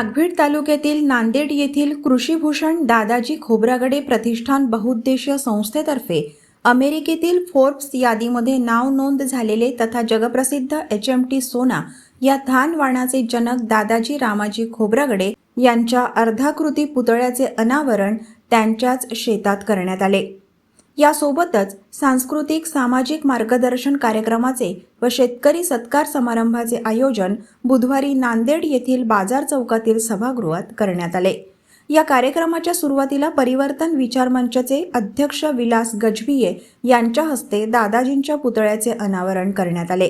नागभीड तालुक्यातील नांदेड येथील कृषीभूषण दादाजी खोब्रागडे प्रतिष्ठान बहुउद्देशीय संस्थेतर्फे अमेरिकेतील फोर्ब्स यादीमध्ये नाव नोंद झालेले तथा जगप्रसिद्ध एच एम टी सोना या धानवाणाचे जनक दादाजी रामाजी खोब्रागडे यांच्या अर्धाकृती पुतळ्याचे अनावरण त्यांच्याच शेतात करण्यात आले. यासोबतच सांस्कृतिक सामाजिक मार्गदर्शन कार्यक्रमाचे व शेतकरी सत्कार समारंभाचे आयोजन बुधवारी नांदेड येथील बाजार चौकातील सभागृहात करण्यात आले. या कार्यक्रमाच्या सुरुवातीला परिवर्तन विचार मंचचे अध्यक्ष विलास गजभिये यांच्या हस्ते दादाजींच्या पुतळ्याचे अनावरण करण्यात आले.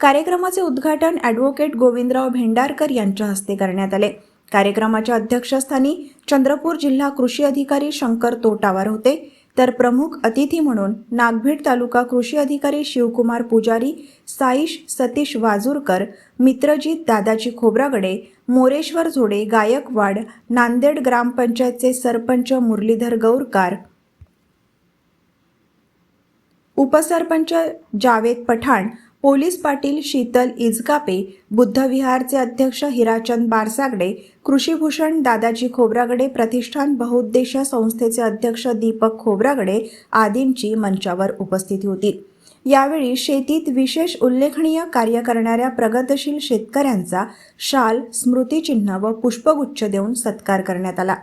कार्यक्रमाचे उद्घाटन ॲडव्होकेट गोविंदराव भेंडारकर यांच्या हस्ते करण्यात आले. कार्यक्रमाच्या अध्यक्षस्थानी चंद्रपूर जिल्हा कृषी अधिकारी शंकर तोटावार होते. तर प्रमुख अतिथी म्हणून नागभीड तालुका कृषी अधिकारी शिवकुमार पुजारी साईश सतीश वाजूरकर मित्रजीत दादाजी खोब्रागडे मोरेश्वर झोडे गायकवाड नांदेड ग्रामपंचायतचे सरपंच मुरलीधर गौरकार उपसरपंच जावेद पठाण पोलीस पाटील शीतल इजकापे बुद्धविहारचे अध्यक्ष हिराचंद बारसागडे कृषीभूषण दादाजी खोब्रागडे प्रतिष्ठान बहुउद्देश संस्थेचे अध्यक्ष दीपक खोब्रागडे आदींची मंचावर उपस्थिती होती. यावेळी शेतीत विशेष उल्लेखनीय कार्य करणाऱ्या प्रगतशील शेतकऱ्यांचा शाल स्मृतिचिन्ह व पुष्पगुच्छ देऊन सत्कार करण्यात आला.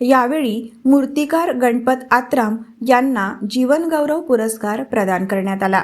यावेळी मूर्तिकार गणपत आत्राम यांना जीवनगौरव पुरस्कार प्रदान करण्यात आला.